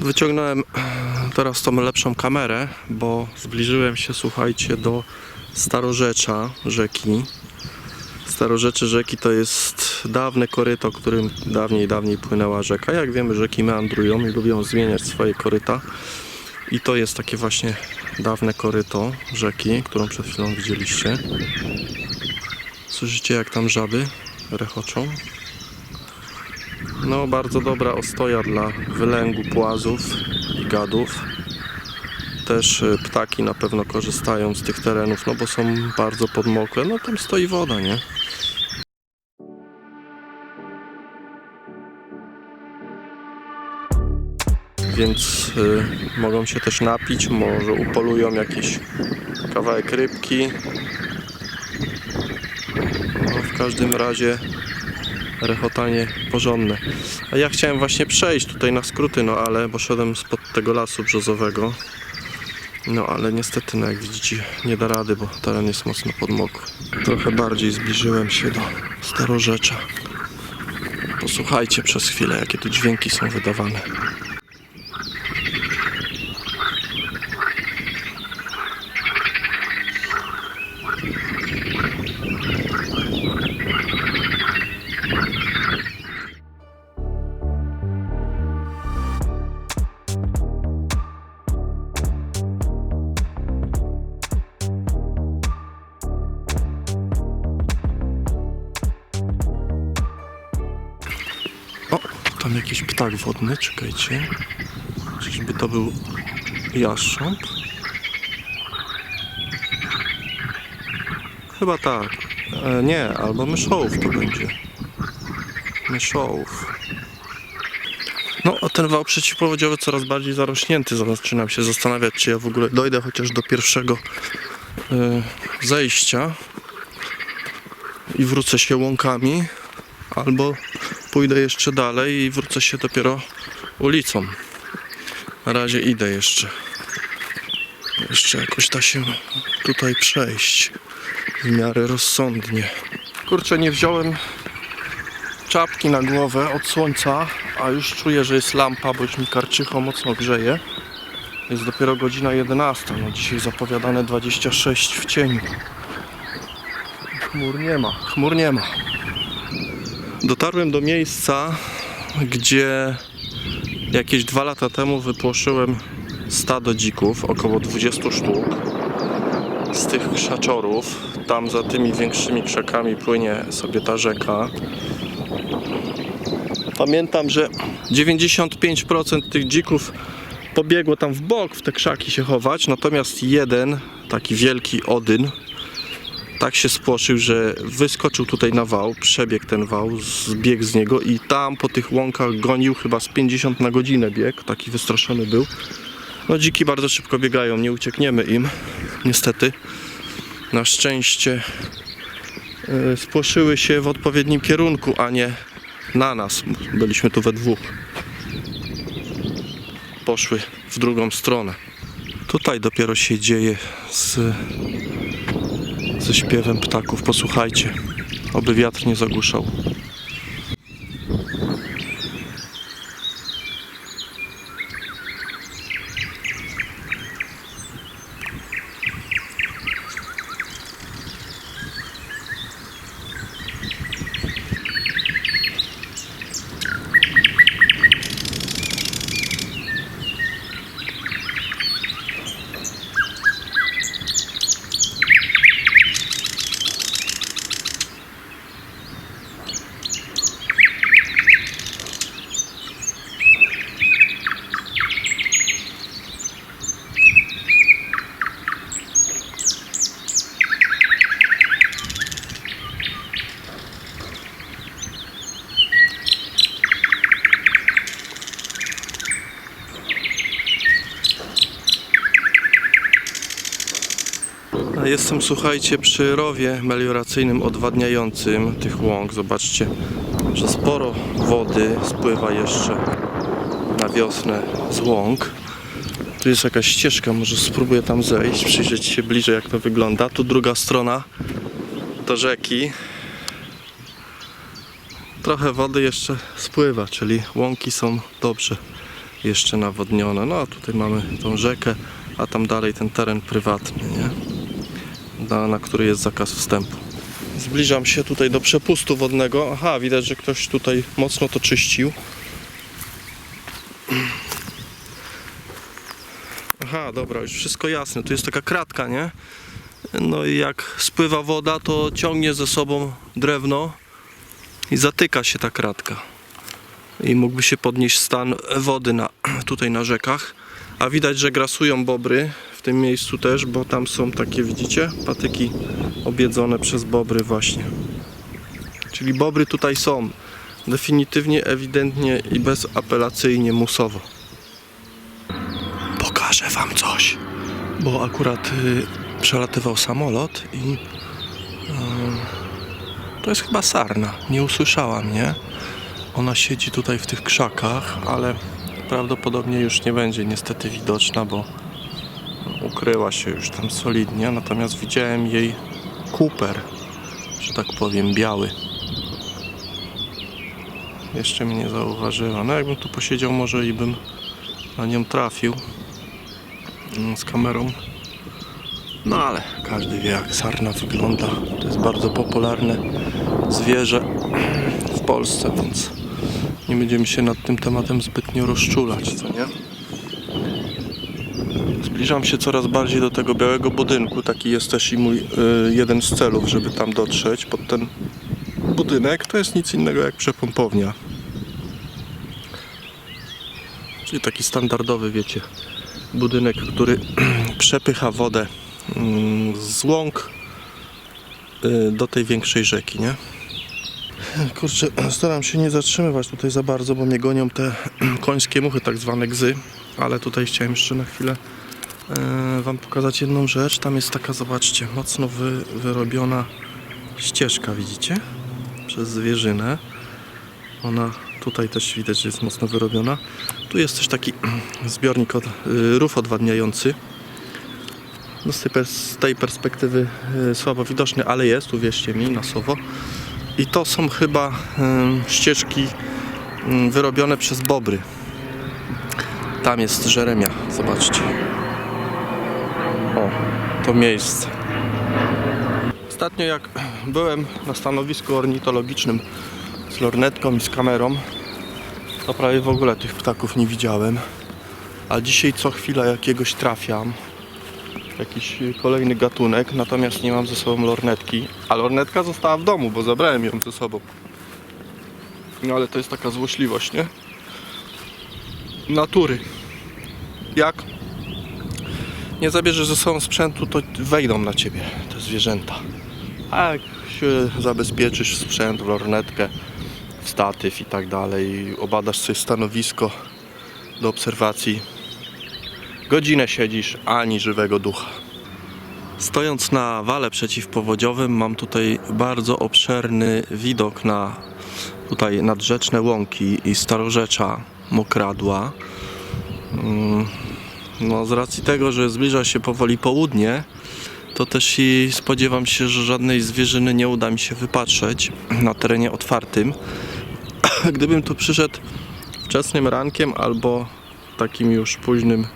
Wyciągnąłem e, teraz tą lepszą kamerę, bo zbliżyłem się, słuchajcie, do starorzecza rzeki. Starorzecze rzeki to jest dawne koryto, którym dawniej, dawniej płynęła rzeka. Jak wiemy, rzeki meandrują i lubią zmieniać swoje koryta. I to jest takie właśnie dawne koryto rzeki, którą przed chwilą widzieliście. Słyszycie jak tam żaby rechoczą? No, bardzo dobra ostoja dla wylęgu płazów i gadów. Też y, ptaki na pewno korzystają z tych terenów, no bo są bardzo podmokłe. No tam stoi woda, nie? Więc y, mogą się też napić, może upolują jakiś kawałek rybki. No, w każdym razie rechotanie porządne. A ja chciałem właśnie przejść tutaj na skróty, no ale bo szedłem spod tego lasu brzozowego. No ale niestety, no jak widzicie, nie da rady, bo teren jest mocno podmokły. Trochę bardziej zbliżyłem się do starorzecza. Posłuchajcie przez chwilę, jakie tu dźwięki są wydawane. Tam jakiś ptak wodny, czekajcie. Czyżby to był jastrząb? Chyba tak. E, nie, albo myszołów to będzie. Myszołów. No, a ten wał przeciwpowodziowy coraz bardziej zarośnięty. Zaczynam się zastanawiać, czy ja w ogóle dojdę chociaż do pierwszego e, zejścia i wrócę się łąkami, albo pójdę jeszcze dalej i wrócę się dopiero ulicą. Na razie idę jeszcze. Jeszcze jakoś da się tutaj przejść w miarę rozsądnie. Kurczę, nie wziąłem czapki na głowę od słońca, a już czuję, że jest lampa, bo już mi karczycho mocno grzeje. Jest dopiero godzina 11, no dzisiaj zapowiadane 26 w cieniu. Chmur nie ma, chmur nie ma. Dotarłem do miejsca, gdzie jakieś dwa lata temu wypłoszyłem stado dzików, około 20 sztuk. Z tych krzaczorów, tam za tymi większymi krzakami płynie sobie ta rzeka. Pamiętam, że 95% tych dzików pobiegło tam w bok, w te krzaki się chować, natomiast jeden, taki wielki Odyn, tak się spłoszył, że wyskoczył tutaj na wał, przebiegł ten wał, zbiegł z niego i tam po tych łąkach gonił chyba z 50 na godzinę bieg, taki wystraszony był. No dziki bardzo szybko biegają, nie uciekniemy im, niestety. Na szczęście e, spłoszyły się w odpowiednim kierunku, a nie na nas. Byliśmy tu we dwóch. Poszły w drugą stronę. Tutaj dopiero się dzieje z ze śpiewem ptaków. Posłuchajcie, oby wiatr nie zagłuszał. Jestem, słuchajcie, przy rowie melioracyjnym odwadniającym tych łąk. Zobaczcie, że sporo wody spływa jeszcze na wiosnę z łąk. Tu jest jakaś ścieżka, może spróbuję tam zejść, przyjrzeć się bliżej jak to wygląda. Tu druga strona do rzeki. Trochę wody jeszcze spływa, czyli łąki są dobrze jeszcze nawodnione. No a tutaj mamy tą rzekę, a tam dalej ten teren prywatny, nie? Na, na który jest zakaz wstępu. Zbliżam się tutaj do przepustu wodnego. Aha, widać, że ktoś tutaj mocno to czyścił. Aha, dobra, już wszystko jasne. Tu jest taka kratka, nie? No i jak spływa woda, to ciągnie ze sobą drewno i zatyka się ta kratka. I mógłby się podnieść stan wody na, tutaj na rzekach. A widać, że grasują bobry w tym miejscu też, bo tam są takie, widzicie, patyki obiedzone przez bobry właśnie. Czyli bobry tutaj są. Definitywnie, ewidentnie i bezapelacyjnie musowo. Pokażę wam coś. Bo akurat y, przelatywał samolot i y, to jest chyba sarna. Nie usłyszała mnie. Ona siedzi tutaj w tych krzakach, ale prawdopodobnie już nie będzie niestety widoczna, bo ukryła się już tam solidnie. Natomiast widziałem jej kuper, że tak powiem, biały. Jeszcze mnie nie zauważyła. No jakbym tu posiedział, może i bym na nią trafił mm, z kamerą. No ale każdy wie jak sarna wygląda. To jest bardzo popularne zwierzę w Polsce, więc nie będziemy się nad tym tematem zbytnio rozczulać, co nie? Zbliżam się coraz bardziej do tego białego budynku. Taki jest też i mój y, jeden z celów, żeby tam dotrzeć pod ten budynek. To jest nic innego jak przepompownia. Czyli taki standardowy, wiecie, budynek, który przepycha wodę mm, z łąk y, do tej większej rzeki, nie? Kurczę, staram się nie zatrzymywać tutaj za bardzo, bo mnie gonią te końskie muchy, tak zwane gzy, ale tutaj chciałem jeszcze na chwilę e, Wam pokazać jedną rzecz. Tam jest taka, zobaczcie, mocno wy, wyrobiona ścieżka, widzicie? Przez zwierzynę. Ona tutaj też widać, że jest mocno wyrobiona. Tu jest też taki zbiornik, od, y, rów odwadniający. No z, tej, z tej perspektywy y, słabo widoczny, ale jest, uwierzcie mi, na słowo. I to są chyba ścieżki wyrobione przez bobry. Tam jest Żeremia, zobaczcie. O, to miejsce. Ostatnio jak byłem na stanowisku ornitologicznym z lornetką i z kamerą, to prawie w ogóle tych ptaków nie widziałem. A dzisiaj co chwila jakiegoś trafiam. Jakiś kolejny gatunek, natomiast nie mam ze sobą lornetki. A lornetka została w domu, bo zabrałem ją ze sobą. No ale to jest taka złośliwość, nie? Natury. Jak nie zabierzesz ze sobą sprzętu, to wejdą na ciebie te zwierzęta. A jak się zabezpieczysz sprzęt, w lornetkę, w statyw i tak dalej, obadasz sobie stanowisko do obserwacji, godzinę siedzisz, ani żywego ducha. Stojąc na wale przeciwpowodziowym mam tutaj bardzo obszerny widok na tutaj nadrzeczne łąki i starorzecza Mokradła. Mm, No z racji tego, że zbliża się powoli południe, to też i spodziewam się, że żadnej zwierzyny nie uda mi się wypatrzeć na terenie otwartym. Gdybym tu przyszedł wczesnym rankiem albo takim już późnym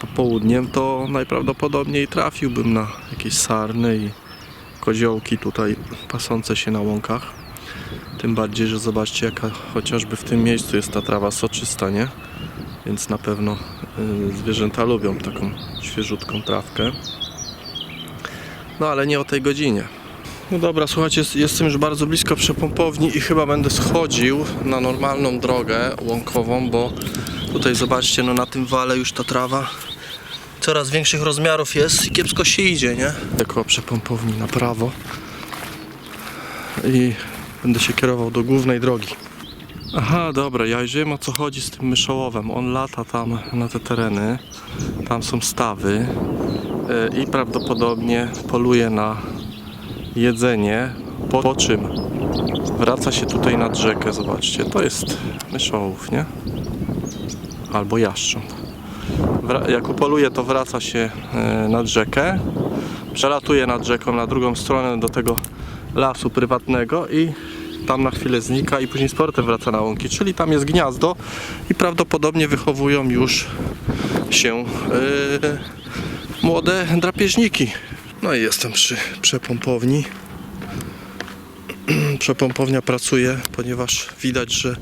popołudniem, to najprawdopodobniej trafiłbym na jakieś sarny i koziołki tutaj pasące się na łąkach. Tym bardziej, że zobaczcie jaka chociażby w tym miejscu jest ta trawa soczysta, nie? Więc na pewno y, zwierzęta lubią taką świeżutką trawkę. No ale nie o tej godzinie. No dobra, słuchajcie, jest- jestem już bardzo blisko przepompowni i chyba będę schodził na normalną drogę łąkową, bo tutaj zobaczcie, no na tym wale już ta trawa coraz większych rozmiarów jest i kiepsko się idzie, nie? Jako przepompowni na prawo i będę się kierował do głównej drogi. Aha, dobra, ja już wiem o co chodzi z tym myszołowem. On lata tam na te tereny, tam są stawy yy, i prawdopodobnie poluje na jedzenie, po, po czym wraca się tutaj nad rzekę, zobaczcie, to jest myszołów, nie? Albo jaszcząb. Jak upoluje, to wraca się yy, nad rzekę, przelatuje nad rzeką na drugą stronę do tego lasu prywatnego i tam na chwilę znika i później z powrotem wraca na łąki, czyli tam jest gniazdo i prawdopodobnie wychowują już się yy, młode drapieżniki. No i jestem przy przepompowni. Przepompownia pracuje, ponieważ widać, że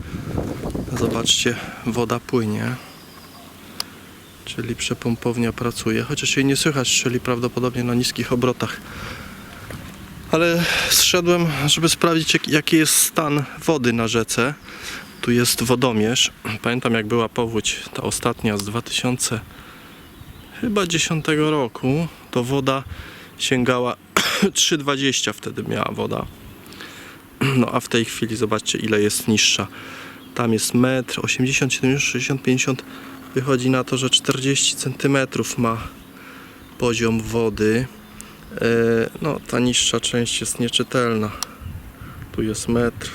zobaczcie, woda płynie. Czyli przepompownia pracuje, chociaż jej nie słychać, czyli prawdopodobnie na niskich obrotach. Ale zszedłem, żeby sprawdzić, jak- jaki jest stan wody na rzece. Tu jest wodomierz. Pamiętam, jak była powódź, ta ostatnia z 2000 chyba 10 roku, to woda sięgała 3,20 wtedy miała woda. No a w tej chwili zobaczcie ile jest niższa. Tam jest metr 80, 70, 60, 50. Wychodzi na to, że 40 cm ma poziom wody. E, No ta niższa część jest nieczytelna. Tu jest metr.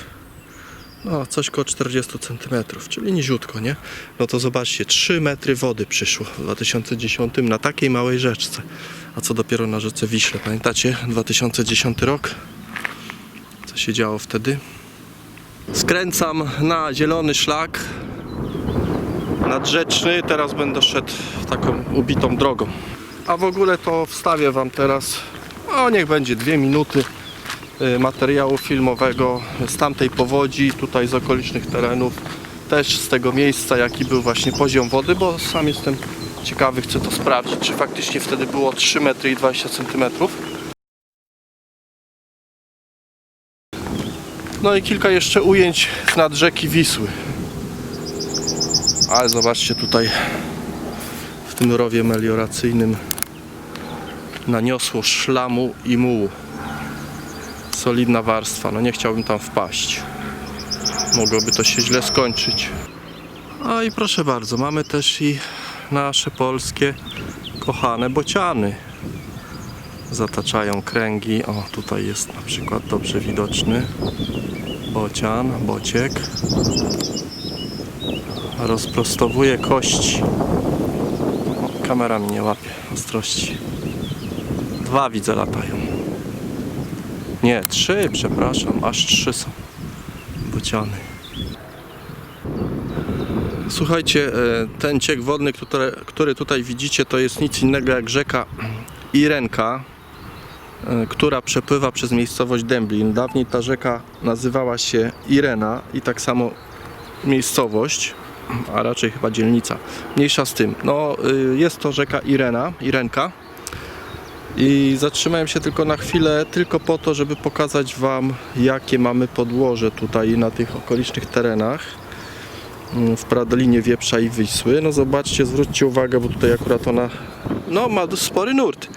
No, coś koło 40 cm, czyli niziutko, nie? No to zobaczcie, 3 metry wody przyszło w 2010 na takiej małej rzeczce. A co dopiero na rzece Wiśle, pamiętacie? 2010 rok. Co się działo wtedy? Skręcam na zielony szlak nadrzeczny. Teraz będę szedł taką ubitą drogą. A w ogóle to wstawię Wam teraz, o niech będzie dwie minuty y, materiału filmowego z tamtej powodzi, tutaj z okolicznych terenów, też z tego miejsca, jaki był właśnie poziom wody, bo sam jestem ciekawy, chcę to sprawdzić, czy faktycznie wtedy było 3 metry i 20 centymetrów. No i kilka jeszcze ujęć nad rzeki Wisły. Ale zobaczcie tutaj w tym rowie melioracyjnym naniosło szlamu i mułu. Solidna warstwa, no nie chciałbym tam wpaść. Mogłoby to się źle skończyć. A i proszę bardzo, mamy też i nasze polskie kochane bociany. Zataczają kręgi. O, tutaj jest na przykład dobrze widoczny bocian, bociek. Rozprostowuje kości. O, kamera mi nie łapie ostrości. Dwa widzę latają. Nie, trzy, przepraszam, aż trzy są bociany. Słuchajcie, e, ten ciek wodny, który, tutaj widzicie, to jest nic innego jak rzeka Irenka, która przepływa przez miejscowość Dęblin. Dawniej ta rzeka nazywała się Irena i tak samo miejscowość, a raczej chyba dzielnica. Mniejsza z tym. No, y, jest to rzeka Irena, Irenka. I zatrzymałem się tylko na chwilę, tylko po to, żeby pokazać Wam, jakie mamy podłoże tutaj na tych okolicznych terenach w Pradolinie Wieprza i Wisły. No zobaczcie, zwróćcie uwagę, bo tutaj akurat ona no, ma spory nurt,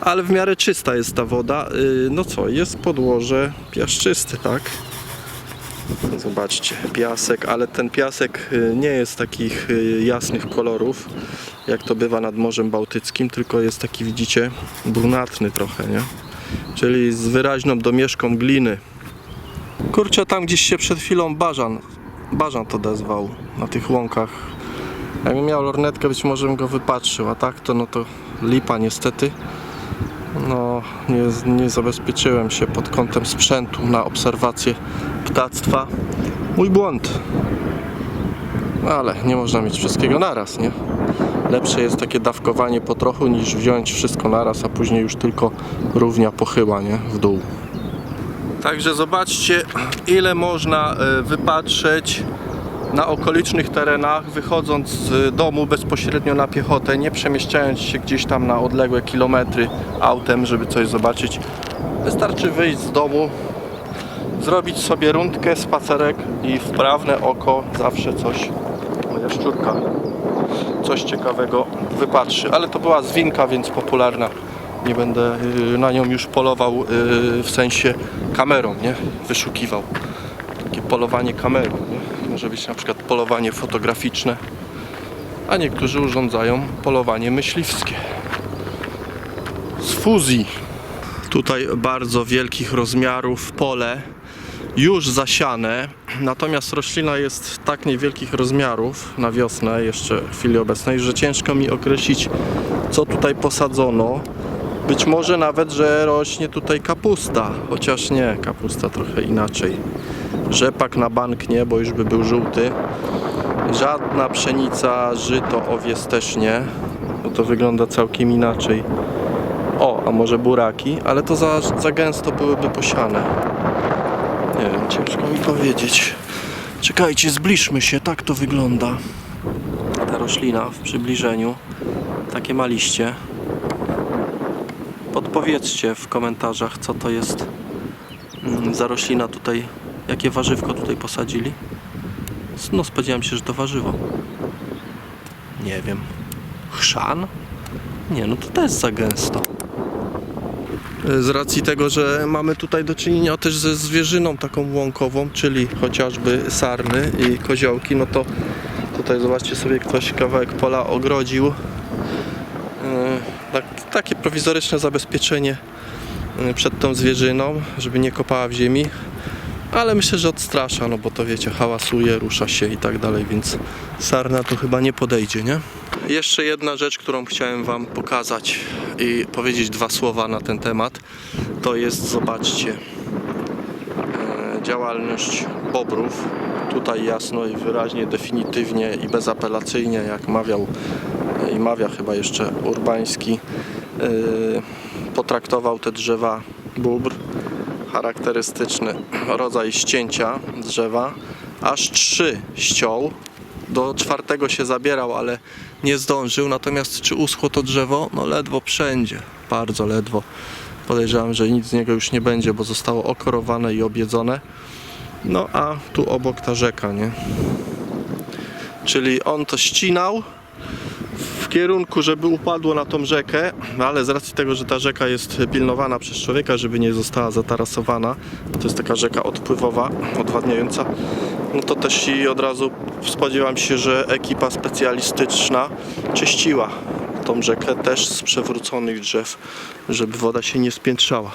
ale w miarę czysta jest ta woda. Y, No co, jest podłoże piaszczyste, tak? Zobaczcie, piasek, ale ten piasek y, nie jest takich y, jasnych kolorów, jak to bywa nad Morzem Bałtyckim, tylko jest taki, widzicie, brunatny trochę, nie? Czyli z wyraźną domieszką gliny. Kurczę, tam gdzieś się przed chwilą bażan, bażan to odezwał na tych łąkach. Jakbym miał lornetkę, być może bym go wypatrzył, a tak to no to lipa niestety. No, nie, nie zabezpieczyłem się pod kątem sprzętu na obserwację ptactwa. Mój błąd. Ale nie można mieć wszystkiego naraz, nie? Lepsze jest takie dawkowanie po trochu niż wziąć wszystko naraz, a później już tylko równia pochyła, nie? W dół. Także zobaczcie, ile można e, wypatrzeć na okolicznych terenach, wychodząc z domu bezpośrednio na piechotę, nie przemieszczając się gdzieś tam na odległe kilometry autem, żeby coś zobaczyć. Wystarczy wyjść z domu, zrobić sobie rundkę, spacerek i wprawne oko zawsze coś, moja szczurka, coś ciekawego wypatrzy. Ale to była zwinka, więc popularna. Nie będę y, na nią już polował y, w sensie kamerą, nie? Wyszukiwał. Takie polowanie kamerą, nie? Może być na przykład polowanie fotograficzne, a niektórzy urządzają polowanie myśliwskie. Z fuzji. Tutaj bardzo wielkich rozmiarów pole już zasiane, natomiast roślina jest tak niewielkich rozmiarów na wiosnę jeszcze w chwili obecnej, że ciężko mi określić co tutaj posadzono, Być może nawet, że rośnie tutaj kapusta, chociaż nie, kapusta trochę inaczej. Rzepak na bank nie, bo już by był żółty. Żadna pszenica, żyto, owies też nie, bo to wygląda całkiem inaczej. O, a może buraki, ale to za, za gęsto byłyby posiane. Nie wiem, ciężko mi powiedzieć. Czekajcie, zbliżmy się, tak to wygląda. Ta roślina w przybliżeniu. Takie ma liście. Podpowiedzcie w komentarzach, co to jest mm, za roślina tutaj, jakie warzywko tutaj posadzili. No, spodziewałem się, że to warzywo. Nie wiem. Chrzan? Nie, no to też za gęsto. Z racji tego, że mamy tutaj do czynienia też ze zwierzyną taką łąkową, czyli chociażby sarny i koziołki, no to tutaj zobaczcie sobie ktoś kawałek pola ogrodził. Tak, takie prowizoryczne zabezpieczenie yy, przed tą zwierzyną, żeby nie kopała w ziemi. Ale myślę, że odstrasza, no bo to wiecie, hałasuje, rusza się i tak dalej, więc sarna tu chyba nie podejdzie, nie? Jeszcze jedna rzecz, którą chciałem Wam pokazać i powiedzieć dwa słowa na ten temat, to jest, zobaczcie, e, działalność bobrów. Tutaj jasno i wyraźnie, definitywnie i bezapelacyjnie, jak mawiał i mawia chyba jeszcze Urbański, e, potraktował te drzewa bóbr charakterystyczny rodzaj ścięcia drzewa. Aż trzy ściął. Do czwartego się zabierał, ale nie zdążył. Natomiast czy uschło to drzewo? No ledwo wszędzie. Bardzo ledwo. Podejrzewam, że nic z niego już nie będzie, bo zostało okorowane i objedzone. No a tu obok ta rzeka, nie? Czyli on to ścinał kierunku, żeby upadło na tą rzekę, no ale z racji tego, że ta rzeka jest pilnowana przez człowieka, żeby nie została zatarasowana, to jest taka rzeka odpływowa, odwadniająca, no to też i od razu spodziewam się, że ekipa specjalistyczna czyściła tą rzekę też z przewróconych drzew, żeby woda się nie spiętrzała.